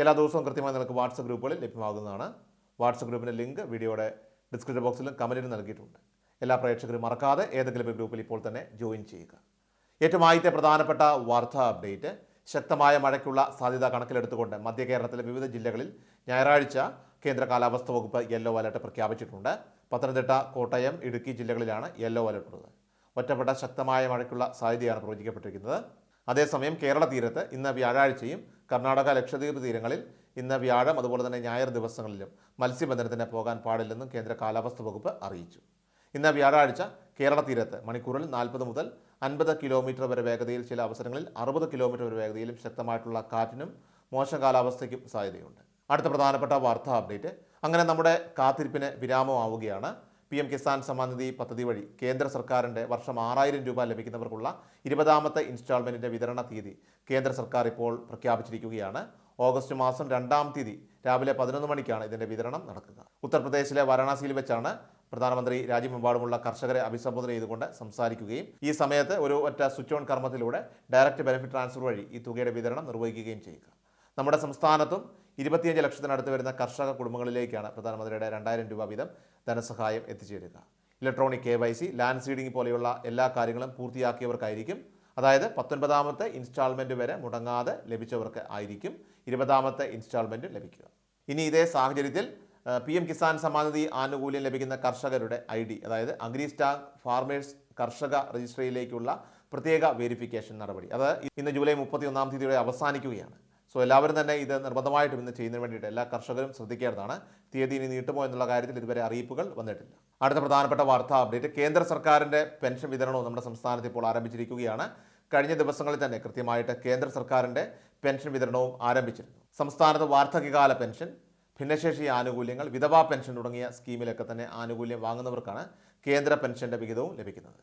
എല്ലാ ദിവസവും കൃത്യമായി നിങ്ങൾക്ക് വാട്സപ്പ് ഗ്രൂപ്പുകളിൽ ലഭ്യമാകുന്നതാണ്. വാട്സപ്പ് ഗ്രൂപ്പിന്റെ ലിങ്ക് വീഡിയോയുടെ ഡിസ്ക്രിപ്ഷൻ ബോക്സിലും കമന്റിലും നൽകിയിട്ടുണ്ട്. എല്ലാ പ്രേക്ഷകരും മറക്കാതെ ഏതെങ്കിലും ഗ്രൂപ്പിൽ ഇപ്പോൾ തന്നെ ജോയിൻ ചെയ്യുക. ഏറ്റവും ആദ്യത്തെ പ്രധാനപ്പെട്ട വാർത്താ അപ്ഡേറ്റ് ശക്തമായ മഴയ്ക്കുള്ള സാധ്യത കണക്കിലെടുത്തുകൊണ്ട് മധ്യ കേരളത്തിലെ വിവിധ ജില്ലകളിൽ ഞായറാഴ്ച കേന്ദ്ര കാലാവസ്ഥ വകുപ്പ് യെല്ലോ അലർട്ട് പ്രഖ്യാപിച്ചിട്ടുണ്ട്. പത്തനംതിട്ട കോട്ടയം ഇടുക്കി ജില്ലകളിലാണ് യെല്ലോ അലർട്ട് ഉള്ളത്. ഒറ്റപ്പെട്ട ശക്തമായ മഴയ്ക്കുള്ള സാധ്യതയാണ് പ്രവചിക്കപ്പെട്ടിരിക്കുന്നത്. അതേസമയം കേരള തീരത്ത് ഇന്ന് വ്യാഴാഴ്ചയും കർണാടക ലക്ഷദ്വീപ് തീരങ്ങളിൽ ഇന്ന് വ്യാഴം അതുപോലെ തന്നെ ഞായർ ദിവസങ്ങളിലും മത്സ്യബന്ധനത്തിന് പോകാൻ പാടില്ലെന്നും കേന്ദ്ര കാലാവസ്ഥ വകുപ്പ് അറിയിച്ചു. ഇന്ന് വ്യാഴാഴ്ച കേരള തീരത്ത് മണിക്കൂറിൽ നാൽപ്പത് മുതൽ അൻപത് കിലോമീറ്റർ വരെ വേഗതയിൽ ചില അവസരങ്ങളിൽ അറുപത് കിലോമീറ്റർ വരെ വേഗതയിലും ശക്തമായിട്ടുള്ള കാറ്റിനും മോശം കാലാവസ്ഥയ്ക്കും സാധ്യതയുണ്ട്. അടുത്ത പ്രധാനപ്പെട്ട വാർത്താ അപ്ഡേറ്റ്. അങ്ങനെ നമ്മുടെ കാത്തിരിപ്പിന് വിരാമമാവുകയാണ്. പി എം കിസാൻ സമ്മാനിധി പദ്ധതി വഴി കേന്ദ്ര സർക്കാരിന്റെ വർഷം ആറായിരം രൂപ ലഭിക്കുന്നവർക്കുള്ള ഇരുപതാമത്തെ ഇൻസ്റ്റാൾമെന്റിന്റെ വിതരണ തീയതി കേന്ദ്ര സർക്കാർ ഇപ്പോൾ പ്രഖ്യാപിച്ചിരിക്കുകയാണ്. ഓഗസ്റ്റ് മാസം രണ്ടാം തീയതി രാവിലെ പതിനൊന്ന് മണിക്കാണ് ഇതിന്റെ വിതരണം നടക്കുക. ഉത്തർപ്രദേശിലെ വാരാണസിയിൽ വെച്ചാണ് പ്രധാനമന്ത്രി രാജ്യമെമ്പാടുമുള്ള കർഷകരെ അഭിസംബോധന ചെയ്തുകൊണ്ട് സംസാരിക്കുകയും ഈ സമയത്ത് ഒരു ഒറ്റ സ്വിച്ച് ഓൺ കർമ്മത്തിലൂടെ ഡയറക്റ്റ് ബെനിഫിറ്റ് ട്രാൻസ്ഫർ വഴി ഈ തുകയുടെ വിതരണം നിർവഹിക്കുകയും ചെയ്യുക. നമ്മുടെ സംസ്ഥാനത്തും ഇരുപത്തിയഞ്ച് ലക്ഷത്തിനടുത്ത് വരുന്ന കർഷക കുടുംബങ്ങളിലേക്കാണ് പ്രധാനമന്ത്രിയുടെ രണ്ടായിരം രൂപ വീതം ധനസഹായം എത്തിച്ചേരുക electronic K Y C land seeding പോലെയുള്ള എല്ലാ കാര്യങ്ങളും പൂർത്തിയാക്കിയവർക്കായിരിക്കും. അതായത് പത്തൊൻപതാമത്തെ ഇൻസ്റ്റാൾമെന്റ് വരെ മുടങ്ങാതെ ലഭിച്ചവർക്ക് ആയിരിക്കും ഇരുപതാമത്തെ ഇൻസ്റ്റാൾമെന്റ് ലഭിക്കുക. ഇനി ഇതേ സാഹചര്യത്തിൽ പി എം കിസാൻ സമ്മാൻ ആനുകൂല്യം ലഭിക്കുന്ന കർഷകരുടെ ഐ ഡി അതായത് അഗ്രി സ്റ്റാർ ഫാർമേഴ്സ് കർഷക രജിസ്ട്രിയിലേക്കുള്ള പ്രത്യേക വെരിഫിക്കേഷൻ നടപടി. അത് ഇന്ന് ജൂലൈ മുപ്പത്തി ഒന്നാം തീയതിയോടെ അവസാനിക്കുകയാണ്. സോ എല്ലാവരും തന്നെ ഇത് നിർബന്ധമായിട്ടും ഇന്ന് ചെയ്യുന്നതിന് വേണ്ടിയിട്ട് എല്ലാ കർഷകരും ശ്രദ്ധിക്കേണ്ടതാണ്. തീയതി ഇനി നീട്ടുമോ എന്നുള്ള കാര്യത്തിൽ ഇതുവരെ അറിയിപ്പുകൾ വന്നിട്ടില്ല. അടുത്ത പ്രധാനപ്പെട്ട വാർത്താ അപ്ഡേറ്റ്. കേന്ദ്ര സർക്കാരിന്റെ പെൻഷൻ വിതരണവും നമ്മുടെ സംസ്ഥാനത്ത് ഇപ്പോൾ ആരംഭിച്ചിരിക്കുകയാണ്. കഴിഞ്ഞ ദിവസങ്ങളിൽ തന്നെ കൃത്യമായിട്ട് കേന്ദ്ര സർക്കാരിന്റെ പെൻഷൻ വിതരണവും ആരംഭിച്ചിരുന്നു. സംസ്ഥാനത്ത് വാർദ്ധക്യകാല പെൻഷൻ ഭിന്നശേഷി ആനുകൂല്യങ്ങൾ വിധവാ പെൻഷൻ തുടങ്ങിയ സ്കീമിലൊക്കെ തന്നെ ആനുകൂല്യം വാങ്ങുന്നവർക്കാണ് കേന്ദ്ര പെൻഷന്റെ വിഹിതവും ലഭിക്കുന്നത്.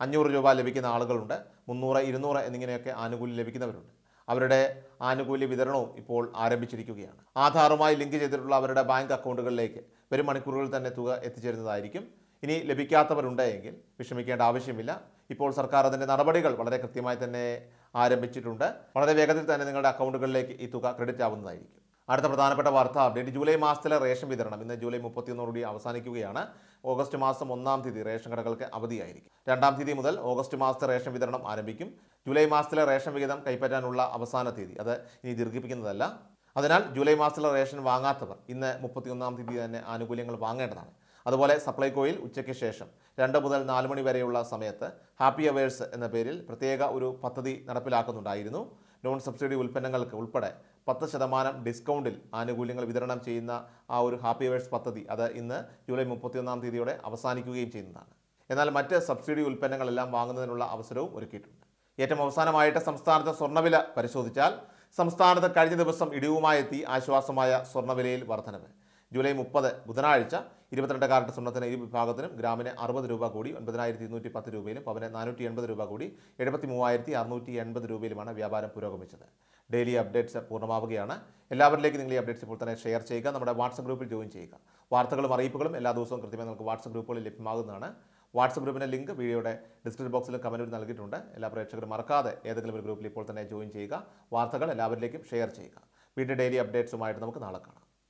അഞ്ഞൂറ് രൂപ ലഭിക്കുന്ന ആളുകളുണ്ട്. മുന്നൂറ് ഇരുന്നൂറ് എന്നിങ്ങനെയൊക്കെ ആനുകൂല്യം ലഭിക്കുന്നവരുണ്ട്. അവരുടെ ആനുകൂല്യ വിതരണവും ഇപ്പോൾ ആരംഭിച്ചിരിക്കുകയാണ്. ആധാറുമായി ലിങ്ക് ചെയ്തിട്ടുള്ള അവരുടെ ബാങ്ക് അക്കൗണ്ടുകളിലേക്ക് വരും മണിക്കൂറുകളിൽ തന്നെ തുക എത്തിച്ചേരുന്നതായിരിക്കും. ഇനി ലഭിക്കാത്തവരുണ്ടെങ്കിൽ വിഷമിക്കേണ്ട ആവശ്യമില്ല. ഇപ്പോൾ സർക്കാർ അതിന്റെ നടപടികൾ വളരെ കൃത്യമായി തന്നെ ആരംഭിച്ചിട്ടുണ്ട്. വളരെ വേഗത്തിൽ തന്നെ നിങ്ങളുടെ അക്കൗണ്ടുകളിലേക്ക് ഈ തുക ക്രെഡിറ്റ് ആവുന്നതായിരിക്കും. അടുത്ത പ്രധാനപ്പെട്ട വാർത്താ അപ്ഡേറ്റ് ജൂലൈ മാസത്തിലെ റേഷൻ വിതരണം ഇന്ന് ജൂലൈ മുപ്പത്തിയൊന്നോടുകൂടി അവസാനിക്കുകയാണ്. ഓഗസ്റ്റ് മാസം ഒന്നാം തീയതി റേഷൻ കടകൾക്ക് അവധിയായിരിക്കും. രണ്ടാം തീയതി മുതൽ ഓഗസ്റ്റ് മാസത്തെ റേഷൻ വിതരണം ആരംഭിക്കും. ജൂലൈ മാസത്തിലെ റേഷൻ വിഹിതം കൈപ്പറ്റാനുള്ള അവസാന തീയതി. അത് ഇനി ദീർഘിപ്പിക്കുന്നതല്ല. അതിനാൽ ജൂലൈ മാസത്തിലെ റേഷൻ വാങ്ങാത്തവർ ഇന്ന് മുപ്പത്തിയൊന്നാം തീയതി തന്നെ ആനുകൂല്യങ്ങൾ വാങ്ങേണ്ടതാണ്. അതുപോലെ സപ്ലൈകോയിൽ ഉച്ചയ്ക്ക് ശേഷം രണ്ട് മുതൽ നാല് മണി വരെയുള്ള സമയത്ത് ഹാപ്പി അവേഴ്സ് എന്ന പേരിൽ പ്രത്യേക ഒരു പദ്ധതി നടപ്പിലാക്കുന്നുണ്ടായിരുന്നു. നോൺ സബ്സിഡി ഉൽപ്പന്നങ്ങൾക്ക് ഉൾപ്പെടെ പത്ത് ശതമാനം ഡിസ്കൗണ്ടിൽ ആനുകൂല്യങ്ങൾ വിതരണം ചെയ്യുന്ന ആ ഒരു ഹാപ്പി വേഴ്സ് പദ്ധതി അത് ഇന്ന് ജൂലൈ മുപ്പത്തിയൊന്നാം തീയതിയോടെ അവസാനിക്കുകയും ചെയ്യുന്നതാണ്. എന്നാൽ മറ്റ് സബ്സിഡി ഉൽപ്പന്നങ്ങളെല്ലാം വാങ്ങുന്നതിനുള്ള അവസരവും ഒരുക്കിയിട്ടുണ്ട്. ഏറ്റവും അവസാനമായിട്ട് സംസ്ഥാനത്തെ സ്വർണവില പരിശോധിച്ചാൽ സംസ്ഥാനത്ത് കഴിഞ്ഞ ദിവസം ഇടിവുമായി എത്തി ആശ്വാസമായ സ്വർണവിലയിൽ വർധനവ്. ജൂലൈ മുപ്പത് ബുധനാഴ്ച ഇരുപത്തിരണ്ട് കാരറ്റ് സ്വർണത്തിന് ഇരു വിഭാഗത്തിനും ഗ്രാമിന് അറുപത് രൂപ കൂടി ഒൻപതിനായിരത്തി ഇരുന്നൂറ്റി പത്ത് രൂപയിലും പവന് നാനൂറ്റി എൺപത് രൂപ കൂടി എഴുപത്തി മൂവായിരത്തി അറുന്നൂറ്റി എൺപത് രൂപയിലുമാണ് വ്യാപാരം പുരോഗമിച്ചത്. ഡെയിലി അപ്ഡേറ്റ്സ് പൂർണമാവുകയാണ്. എല്ലാവരിലേക്കും നിങ്ങൾ ഈ അപ്ഡേറ്റ്സ് ഇപ്പോൾ തന്നെ ഷെയർ ചെയ്യുക നമ്മുടെ വാട്സപ്പ് ഗ്രൂപ്പിൽ ജോയിൻ ചെയ്യുക. വാർത്തകളും അറിയിപ്പുകളും എല്ലാ ദിവസവും കൃത്യമായി നമുക്ക് വാട്സപ്പ് ഗ്രൂപ്പുകളിൽ ലഭ്യമാകുന്നതാണ്. വാട്സപ്പ് ഗ്രൂപ്പിന്റെ ലിങ്ക് വീഡിയോയുടെ ഡിസ്ക്രിപ്ഷൻ ബോക്സിൽ കമന്റ് നൽകിയിട്ടുണ്ട്. എല്ലാ പ്രേക്ഷകരും മറക്കാതെ ഏതെങ്കിലും ഒരു ഗ്രൂപ്പിൽ ഇപ്പോൾ തന്നെ ജോയിൻ ചെയ്യുക. വാർത്തകൾ എല്ലാവരിലേക്കും ഷെയർ ചെയ്യുക. വീണ്ടും ഡെയിലി അപ്ഡേറ്റ്സുമായിട്ട് നമുക്ക് നാളെ കാണാം.